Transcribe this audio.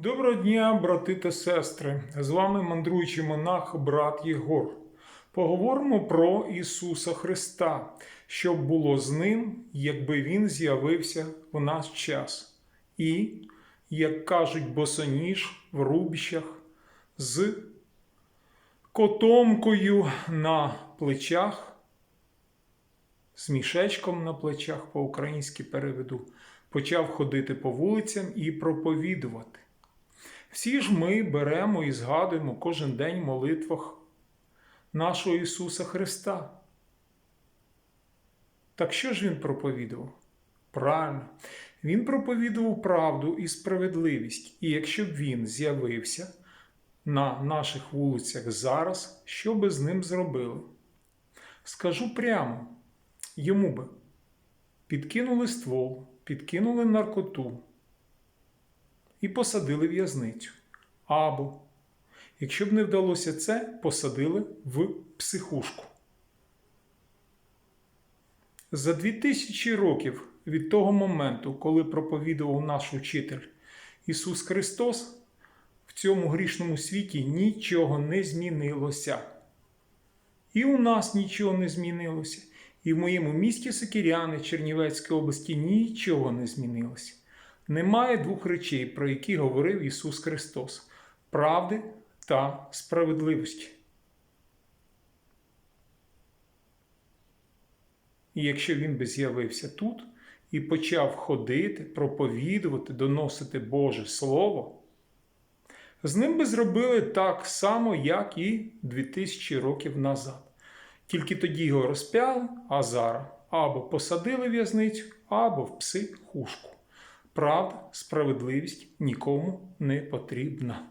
Доброго дня, брати та сестри! З вами мандруючий монах брат Єгор. Поговоримо про Ісуса Христа, що було з ним, якби Він з'явився в наш час. І, як кажуть босоніж в рубіщах, з котомкою на плечах, з мішечком на плечах по-українськи переведу, почав ходити по вулицям і проповідувати. Всі ж ми беремо і згадуємо кожен день в молитвах нашого Ісуса Христа. Так що ж Він проповідував? Правильно, Він проповідував правду і справедливість, і якщо б він з'явився на наших вулицях зараз, що би з ним зробили? Скажу прямо, йому би підкинули ствол, підкинули наркоту і посадили в'язницю. Або, якщо б не вдалося це, посадили в психушку. За 2000 років від того моменту, коли проповідував наш учитель Ісус Христос, в цьому грішному світі нічого не змінилося. І у нас нічого не змінилося, і в моєму місті Сокіряни Чернівецької області нічого не змінилося. Немає двох речей, про які говорив Ісус Христос правди та справедливості. І якщо Він би з'явився тут і почав ходити, проповідувати, доносити Боже Слово, з ним би зробили так само, як і 2000 років назад. Тільки тоді його розпяли, а зараз або посадили в'язницю, або в психушку. Правда, справедливість нікому не потрібна.